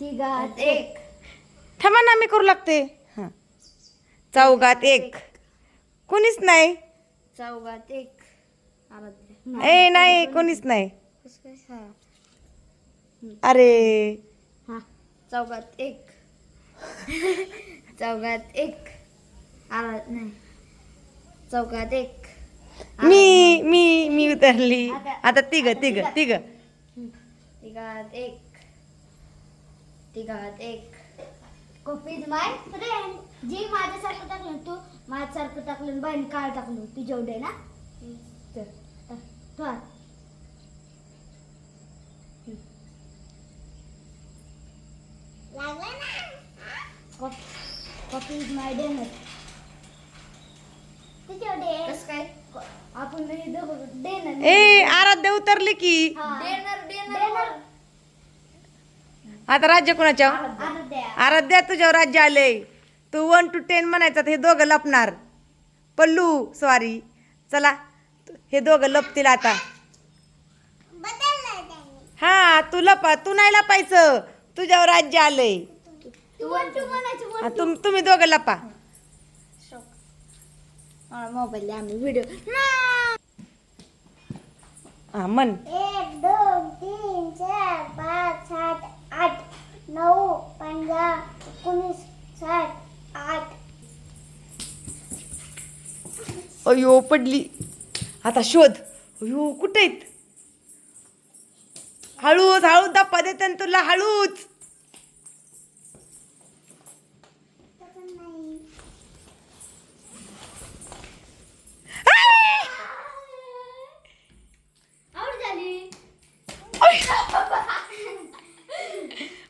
तिघात एक. थांबा ना मी करू लागते. हां. चौघात एक. कोणीच नाही. चौघात एक. ए नाही कोणीच नाही. हा. अरे. हा. चौघात एक. चौघात एक. आराध नाही. चौघात एक. मी मी मी उतरली. आता तिघ तिघ तिघ. तिघात एक. तिघात एक कॉपीज माय फ्रेंड जी माझ्यासारखं टाकलं तू माझ्यासारखं टाकलं आणि बहीण काय टाकलं तू जेवढे ना? तर तू. कॉपीज माय डेनर कसं काय? आपण डेनर ए आराध्य उतरली की. डेनर डेनर आता राज्य कोणाच्या? आराध्या. तुझ्यावर राज्य आले तू वन टू टेन म्हणायचं हे दोघं लपणार. पल्लू सॉरी चला हे दोघं लपतील आता. हा तू लपा तू नाही लपायचं. तुझ्यावर राज्य आलंय. तुम तुम्ही दोघं लपा. मोबाईल आम्ही व्हिडिओ हा मन एक दोन तीन चार पाच सात नऊ पंधरा एकोणीस साठ आठ. अयो पडली. आता शोध. अयो कुठे आहेत? हळूच हळूच दप्पा देते तुला हळूच आवड झाली परत राज्यात आराध्याच्या एक दोन तीन चार पाच सात आठ नऊ पंधरा एकोणीस साठ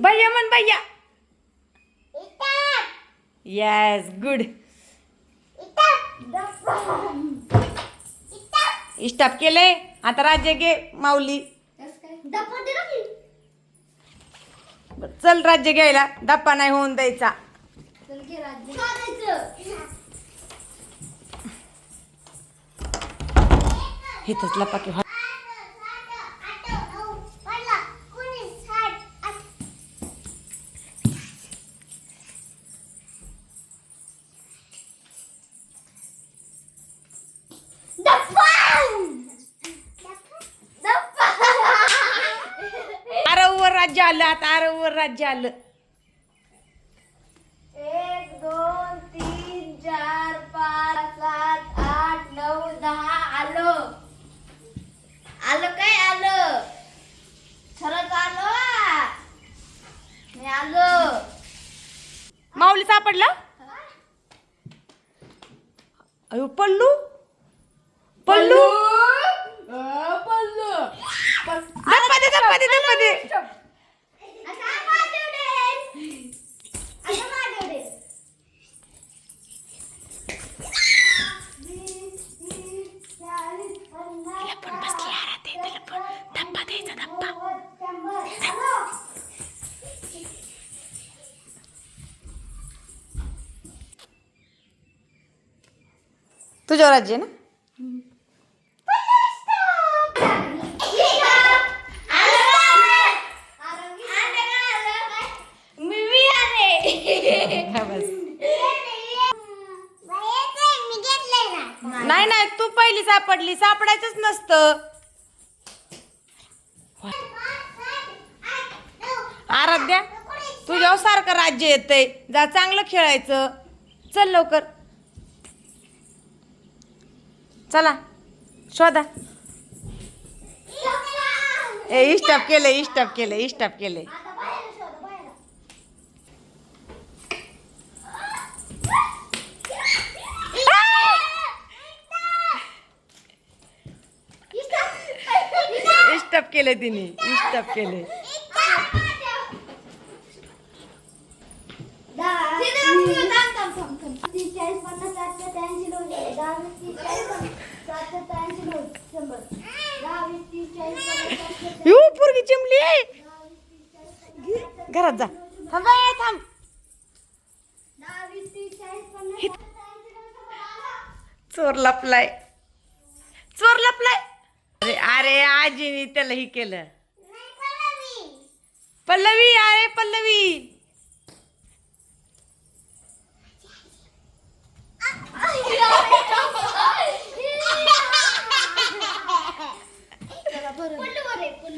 भैया मन भैया. येस गुड स्टॉप केलंय आता राज्य घे माऊली. चल राज्य घ्यायला. डप्पा नाही होऊन द्यायचा. इथंच लपाकी व्हा राज्य आलं आता आरववर राज्य आलं. एक दोन तीन चार पाच सात आठ नऊ दहा आलो. आलो काय आलो? खरंच आलो? आ. मी आलो. माऊली सापडला? अयो पल्लू? पल्लू? धप्पा दे धप्पा दे तुझ्यावर राज्य आहे ना? नाही नाही तू पहिली सापडली. सापडायचंच नसतं. आराध्या तुझ्यावर सारखं राज्य येतंय. जा चांगलं खेळायचं. चल लवकर. चला शोधा. ए इस्टॉप केले इस्टॉप केले इस्टॉप केले. इस्टॉप केले तिने इस्टॉप केले. ये. घरात जा. थांब थांब. चोर लपलाय. चोर लपलाय. अरे अरे आजीने त्याला ही केलं. पल्लवी. आहे पल्लवी.